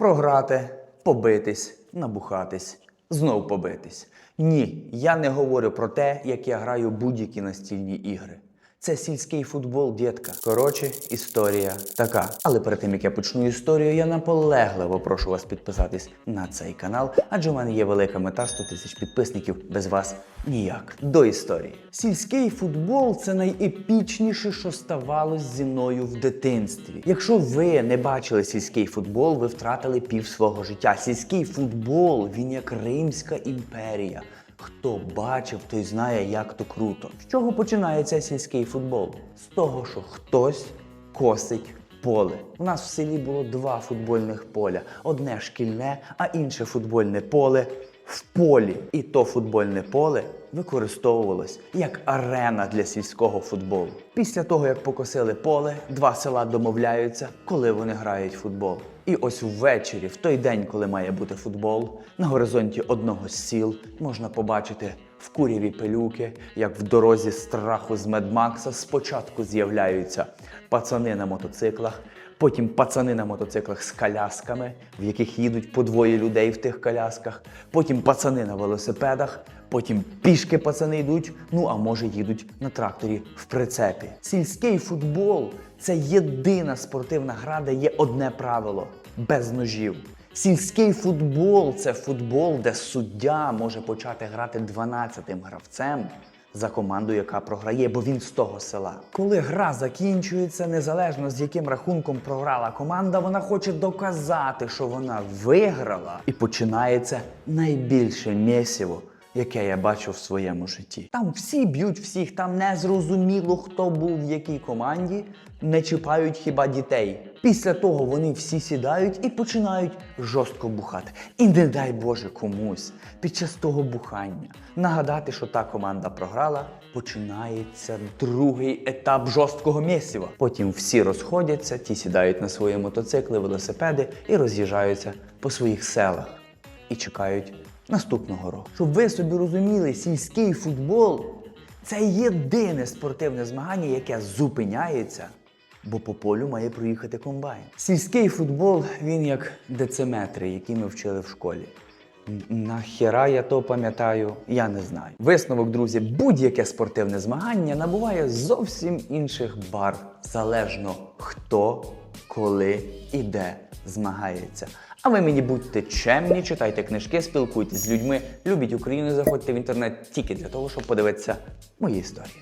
Програти, побитись, набухатись, знов побитись. Ні, я не говорю про те, як я граю будь-які настільні ігри. Це сільський футбол, дітка. Коротше, історія така. Але перед тим як я почну історію, я наполегливо прошу вас підписатись на цей канал, адже в мене є велика мета 100 тисяч підписників. Без вас ніяк. До історії. Сільський футбол це найепічніше, що ставалось зі мною в дитинстві. Якщо ви не бачили сільський футбол, ви втратили пів свого життя. Сільський футбол він як Римська імперія. Хто бачив, той знає, як то круто. З чого починається сільський футбол? З того, що хтось косить поле. У нас в селі було два футбольних поля: одне шкільне, а інше футбольне поле в полі. І то футбольне поле використовувалось як арена для сільського футболу. Після того, як покосили поле, два села домовляються, коли вони грають футбол. І ось ввечері, в той день, коли має бути футбол, на горизонті одного з сіл можна побачити в куряві пилюки, як в дорозі страху з Медмакса спочатку з'являються пацани на мотоциклах, потім пацани на мотоциклах з колясками, в яких їдуть по двоє людей в тих колясках, потім пацани на велосипедах, потім пішки пацани йдуть, ну а може їдуть на тракторі в прицепі. Сільський футбол це єдина спортивна гра, де є одне правило без ножів. Сільський футбол це футбол, де суддя може почати грати 12-тим гравцем за команду, яка програє, бо він з того села. Коли гра закінчується, незалежно з яким рахунком програла команда, вона хоче доказати, що вона виграла, і починається найбільше мєсіво. Яке я бачу в своєму житті. Там всі б'ють всіх, там не зрозуміло, хто був в якій команді, не чіпають хіба дітей. Після того вони всі сідають і починають жорстко бухати. І не дай Боже комусь під час того бухання нагадати, що та команда програла, починається другий етап жорсткого місіва. Потім всі розходяться, ті сідають на свої мотоцикли, велосипеди і роз'їжджаються по своїх селах і чекають наступного року. Щоб ви собі розуміли, сільський футбол це єдине спортивне змагання, яке зупиняється, бо по полю має проїхати комбайн. Сільський футбол він як дециметри, які ми вчили в школі. Нахера я то пам'ятаю, я не знаю. Висновок, друзі, будь-яке спортивне змагання набуває зовсім інших барв, залежно хто, коли і де змагається. А ви мені будьте чемні, читайте книжки, спілкуйтесь з людьми, любіть Україну, заходьте в інтернет тільки для того, щоб подивитися мої історії.